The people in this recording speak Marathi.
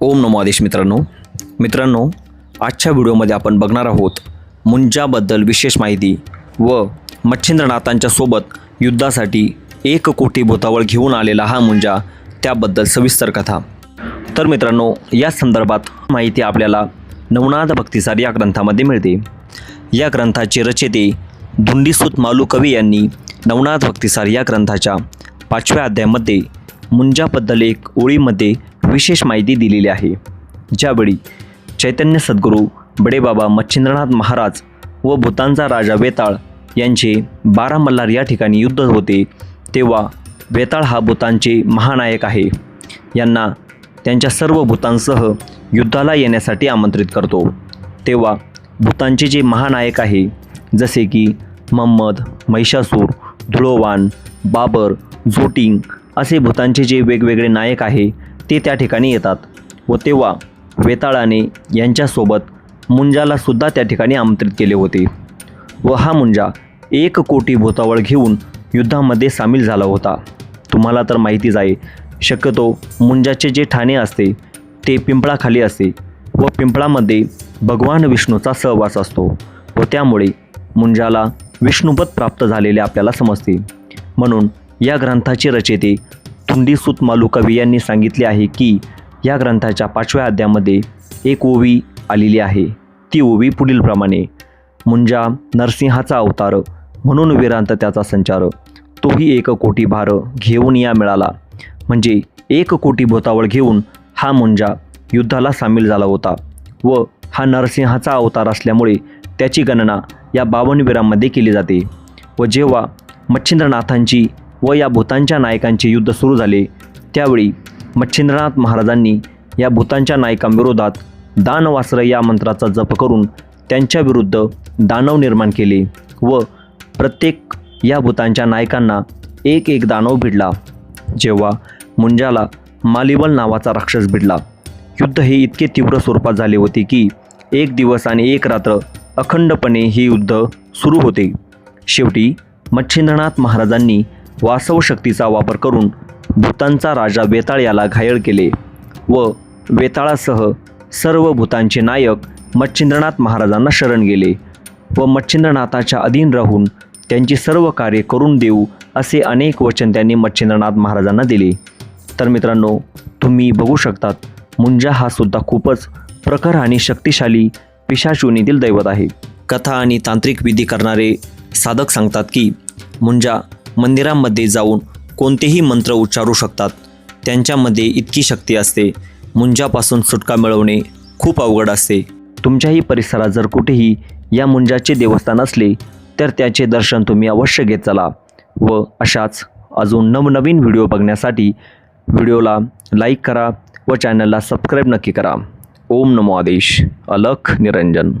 ओम नमो आदेश मित्रांनो. मित्रांनो आजच्या व्हिडिओमध्ये आपण बघणार आहोत मुंजाबद्दल विशेष माहिती व मच्छिंद्रनाथांच्या सोबत युद्धासाठी एक कोटी भूतावळ घेऊन आलेला हा मुंजा त्याबद्दल सविस्तर कथा. तर मित्रांनो या संदर्भात माहिती आपल्याला नवनाथ भक्तिसार या ग्रंथामध्ये मिळते. या ग्रंथाचे रचयिते धुंडीसूत मालू कवी यांनी नवनाथ भक्तिसार या ग्रंथाच्या पाचव्या अध्यायामध्ये मुंजाबद्दल एक ओळीमध्ये विशेष माहिती दिलेली आहे. ज्यावेळी चैतन्य सद्गुरू बडेबाबा मच्छिंद्रनाथ महाराज व भूतानचा राजा वेताळ यांचे बारा मल्हार या ठिकाणी युद्ध होते तेव्हा वेताळ हा भूतांचे महानायक आहे. यांना त्यांच्या सर्व भूतांसह युद्धाला येण्यासाठी आमंत्रित करतो. तेव्हा भूतांचे जे महानायक आहे जसे की महम्मद महिषासूर धुळोवान बाबर झोटिंग असे भूतांचे जे वेगवेगळे नायक आहे ते त्या ठिकाणी येतात व तेव्हा वेताळाने यांच्यासोबत मुंजालासुद्धा त्या ठिकाणी आमंत्रित केले होते. व हा मुंजा एक कोटी भूतावळ घेऊन युद्धामध्ये सामील झाला होता. तुम्हाला तर माहितीच आहे शक्यतो मुंजाचे जे ठाणे असते ते पिंपळाखाली असते व पिंपळामध्ये भगवान विष्णूचा सहवास असतो व त्यामुळे मुंजाला विष्णुपद प्राप्त झालेले आपल्याला समजते. म्हणून या ग्रंथाचे रचयिते तुंडीसूत मालू कवी यांनी सांगितले आहे की या ग्रंथाच्या पाचव्या अध्यामध्ये एक ओवी आलेली आहे. ती ओवी पुढीलप्रमाणे मुंजा नरसिंहाचा अवतार म्हणून वीरांत त्याचा संचार तोही एक कोटी भार घेऊन या मिळाला. म्हणजे एक कोटी भोतावळ घेऊन हा मुंजा युद्धाला सामील झाला होता व हा नरसिंहाचा अवतार असल्यामुळे त्याची गणना या बावनवीरांमध्ये केली जाते व जेव्हा मच्छिंद्रनाथांची व या भूतांच्या नायकांचे युद्ध सुरू झाले. त्यावेळी मच्छिंद्रनाथ महाराजांनी या भूतांच्या नायकांविरोधात दानवास्त्र या मंत्राचा जप करून त्यांच्या विरुद्ध दानव निर्माण केले व प्रत्येक या भूतांच्या नायकांना एक एक दानव भिडला. जेव्हा मुंजाला मालिबल नावाचा राक्षस भिडला. युद्ध हे इतके तीव्र स्वरूपात झाले होते की एक दिवस आणि एक रात्र अखंडपणे हे युद्ध सुरू होते. शेवटी मच्छिंद्रनाथ महाराजांनी वासव शक्तीचा वापर करून भूतांचा राजा वेताळ याला घायल केले व वेताळासह सर्व भूतांचे नायक मच्छिंद्रनाथ महाराजांना शरण गेले व मच्छिंद्रनाथाच्या अधीन राहून त्यांची सर्व कार्य करून देऊ असे अनेक वचन त्यांनी मच्छिंद्रनाथ महाराजांना दिले. तर मित्रांनो तुम्ही बघू शकतात मुंजा हा सुद्धा खूपच प्रखर आणि शक्तिशाली पिशाचुनीतील दैवत आहे. कथा आणि तांत्रिक विधी करणारे साधक सांगतात की मुंजा मंदिरामध्ये जाऊन कोणतेही मंत्र उच्चारू शकतात. त्यांच्यामध्ये इतकी शक्ती असते. मुंजापासून सुटका मिळवणे खूप अवघड असते. तुमच्याही परिसरात जर कुठेही या मुंजाचे देवस्थान असले तर त्याचे दर्शन तुम्ही अवश्य घेत चला व अशाच अजून नवनवीन व्हिडिओ बघण्यासाठी व्हिडिओला लाईक करा व चॅनलला सबस्क्राईब नक्की करा. ओम नमो आदेश. अलख निरंजन.